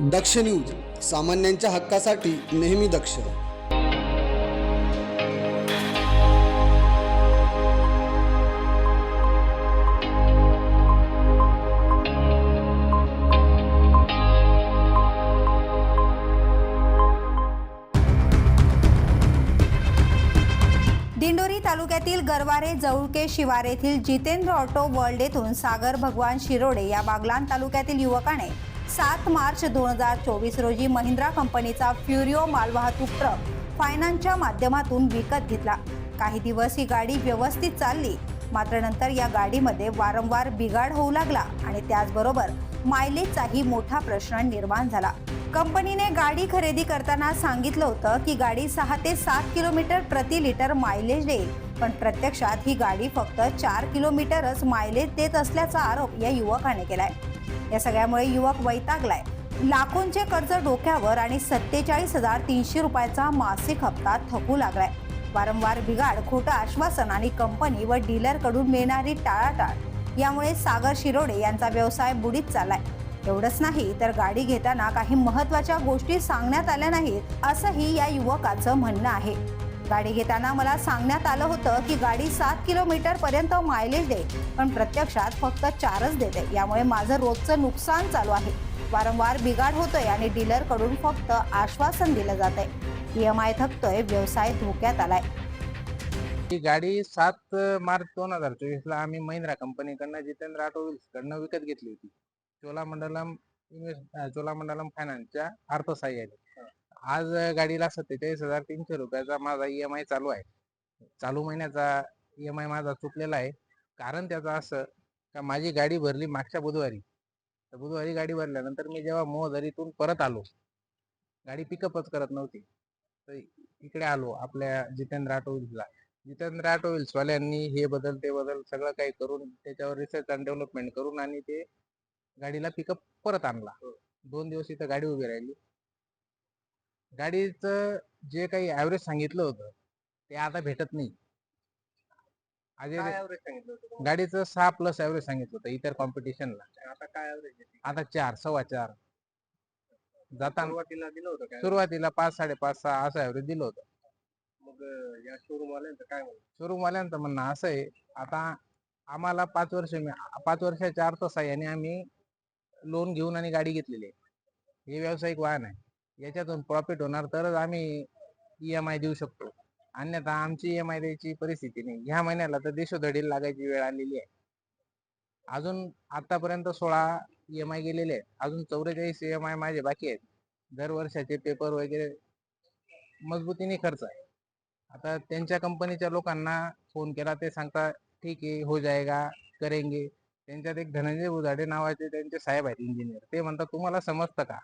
दक्ष news सामान्यांच्या हक्कासाठी नेहमी दक्ष. दिंडोरी तालुक्यातील गरवारे जवळके शिवार येथील जितेंद्र ऑटो वर्ल्ड येथून सागर भगवान शिरोडे या बागलान तालुक्यातील युवकाने सात मार्च दोन हजार चोवीस रोजी महिंद्रा कंपनीचा फ्युरिओ मालवाहतूक ट्रक फायनान्सच्या माध्यमातून विकत घेतला. काही दिवस ही गाडी व्यवस्थित चालली. मात्र नंतर या गाडीमध्ये वारंवार बिघाड होऊ लागला आणि त्याचबरोबर मायलेजचाही मोठा प्रश्न निर्माण झाला. कंपनीने गाडी खरेदी करताना सांगितलं होतं की गाडी सहा ते सात किलोमीटर प्रति लिटर मायलेज देईल. पण प्रत्यक्षात ही गाडी फक्त चार किलोमीटरच मायलेज देत असल्याचा आरोप या युवकाने केलाय. या सगळ्यामुळे युवक वैतागलाय. लाखोंचे कर्ज डोक्यावर आणि सत्तेचाळीस हजार तीनशे रुपयाचा मासिक हप्ता थकू लागलाय. वारंवार बिघाड खोटं आश्वासन आणि कंपनी व डीलरकडून मिळणारी टाळाटाळ. यामुळे सागर शिरोडे यांचा व्यवसाय बुडीत चाललाय. एवढंच नाही तर गाडी घेताना काही महत्त्वाच्या गोष्टी सांगण्यात आल्या नाहीत असंही या युवकाचं म्हणणं आहे. गाडी घेताना मला सांगण्यात आलं होतं की गाडी सात किलोमीटर पर्यंत मायलेज दे पण प्रत्यक्षात फक्त चारच देते. यामुळे माझं रोजचं नुकसान चालू आहे. वारंवार बिघाड होतोय आणि डीलरकडून फक्त आश्वासन दिलं जात आहे ईएमआय थकतोय व्यवसाय धोक्यात आलाय. ही गाडी सात मार्च दोन हजार चोवीस ला आम्ही महिंद्रा कंपनीकडनं जितेंद्र ऑटो व्हील्स कडनं विकत घेतली होती. चोलामंडलम चोलामंडलम फायनान्सच्या अर्थसहाय्याने. आज गाडीला सत्तेचाळीस हजार तीनशे रुपयाचा माझा ई एम आय चालू आहे. चालू महिन्याचा ई एम आय माझा चुकलेला आहे. कारण त्याचं असं का माझी गाडी भरली मागच्या बुधवारी. तर बुधवारी गाडी भरल्यानंतर मी जेव्हा मोहदरीतून परत आलो गाडी पिकअपच करत नव्हती. तर इकडे आलो आपल्या जितेंद्र ऑटो व्हील्सला जितेंद्र ऑटो व्हील्स वाल्यांनी हे बदल ते बदल सगळं काही करून त्याच्यावर रिसर्च अँड डेव्हलपमेंट करून आणि ते गाडीला पिकअप परत आणला. दोन दिवस इथं गाडी उभी राहिली. गाडीचं जे काही ऍव्हरेज सांगितलं होतं ते आता भेटत नाही. अजय गाडीचं सहा प्लस ऍव्हरेज सांगितलं होतं इतर कॉम्पिटिशनला आता काय ऍव्हरेज आता चार सव्वा चार. जाताना सुरुवातीला दिलं होतं काय सुरुवातीला पाच साडेपाच सहा असं ऍव्हरेज दिलं होतं. मग अं, या शोरूम वाल्यांचं काय म्हणणं? शोरूम वाल्यांचं म्हणणं असं आहे आता आम्हाला पाच वर्ष पाच वर्षाच्या अर्थसहाय्याने आम्ही लोन घेऊन आणि गाडी घेतलेली आहे. हे व्यावसायिक वाहन आहे. याच्यातून प्रॉफिट होणार तरच आम्ही ई एम आय देऊ शकतो. अन्यथा आमची ई एम आय द्यायची परिस्थिती नाही. ह्या महिन्याला तर देशोधडीला लागायची वेळ आलेली आहे. अजून आतापर्यंत सोळा ई एम आय गेलेले आहेत. अजून चौवेचाळीस ई एम आय माझे बाकी आहेत. दर वर्षाचे पेपर वगैरे मजबूतीने खर्च आहे. आता त्यांच्या कंपनीच्या लोकांना फोन केला ते सांगता ठीक आहे हो जाएगा करेंगे. त्यांच्यात एक धनंजय उजाडे नावाचे त्यांचे साहेब आहेत इंजिनियर ते म्हणतात तुम्हाला समजतं का?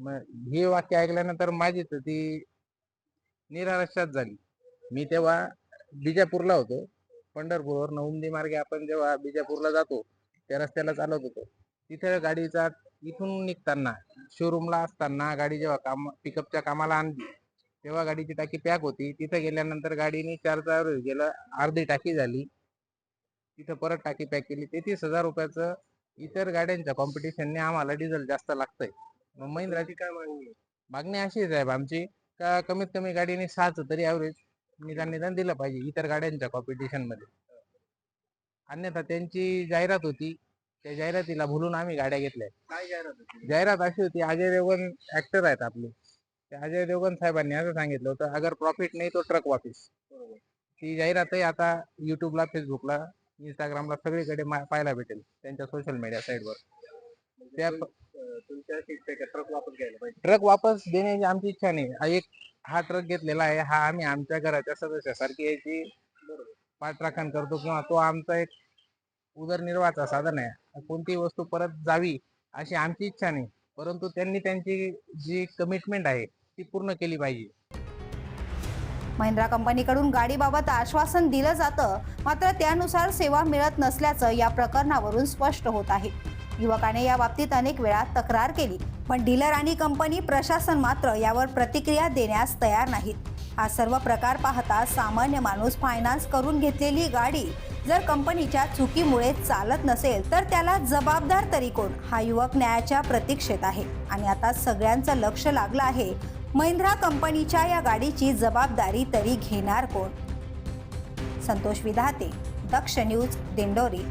मग हे वाक्य ऐकल्यानंतर माझी तर ती निराशाच झाली. मी तेव्हा बिजापूरला होतो. पंढरपूरवर नवंदी मार्गे आपण जेव्हा बिजापूरला जातो त्या रस्त्याला चालत होतो. तिथे गाडीचा इथून निघताना शोरूमला असताना गाडी जेव्हा काम पिकअपच्या कामाला आणली तेव्हा गाडीची टाकी पॅक होती. तिथे गेल्यानंतर गाडीने चार चार गेलं अर्धी टाकी झाली. तिथं परत टाकी पॅक केली. तेहतीस हजार रुपयाचं इतर गाड्यांच्या कॉम्पिटिशनने आम्हाला डिझेल जास्त लागतंय. मग महिंद्राची काय मागणी? आहे? मागणी अशी आहे साहेब आमची का कमीत कमी गाडीने सहाच तरी ॲव्हरेज निदान निदान दिलं पाहिजे इतर गाड्यांच्या कॉम्पिटिशनमध्ये अन्यथा त्यांची जाहिरात होती त्या जाहिरातीला भुलून आम्ही गाड्या घेतल्या. काय जाहिरात होती? जाहिरात अशी होती अजय देवगण ऍक्टर आहेत आपले. ते अजय देवगण साहेबांनी असं सांगितलं होतं अगर प्रॉफिट नाही तो ट्रक वापिस. बरोबर. ती जाहिरातही आता युट्यूबला फेसबुकला इंस्टाग्रामला सगळीकडे मा- पाहायला भेटेल त्यांच्या सोशल मीडिया साईटवर त्या अं, तुमच्या ट्रक वापस घ्यायला पाहिजे. ट्रक वापस देण्याची आमची इच्छा नाही. हा एक हा ट्रक घेतलेला आहे. हा आम्ही आमच्या घराच्या सदस्यासारखी याची पाठराखण करतो किंवा तो आमचा एक उदरनिर्वाहाचा साधन आहे. कोणती वस्तू परत जावी अशी आमची इच्छा नाही. परंतु त्यांनी त्यांची जी कमिटमेंट आहे ती पूर्ण केली पाहिजे. महिंद्रा कंपनीकडून गाडीबाबत आश्वासन दिलं जातं. मात्र त्यानुसार सेवा मिळत नसल्याचं या प्रकरणावरून स्पष्ट होत आहे. युवकाने या बाबतीत अनेक वेळा तक्रार केली पण डीलर आणि कंपनी प्रशासन मात्र यावर प्रतिक्रिया देण्यास तयार नाहीत. हा सर्व प्रकार पाहता सामान्य माणूस फायनान्स करून घेतलेली गाडी जर कंपनीच्या चुकीमुळे चालत नसेल तर त्याला जबाबदार तरी कोण? हा युवक न्यायाच्या प्रतीक्षेत आहे. आणि आता सगळ्यांचं लक्ष लागलं आहे महिंद्रा कंपनीच्या या गाडीची जबाबदारी तरी घेणार कोण? संतोष विधाते दक्ष न्यूज दिंडोरी.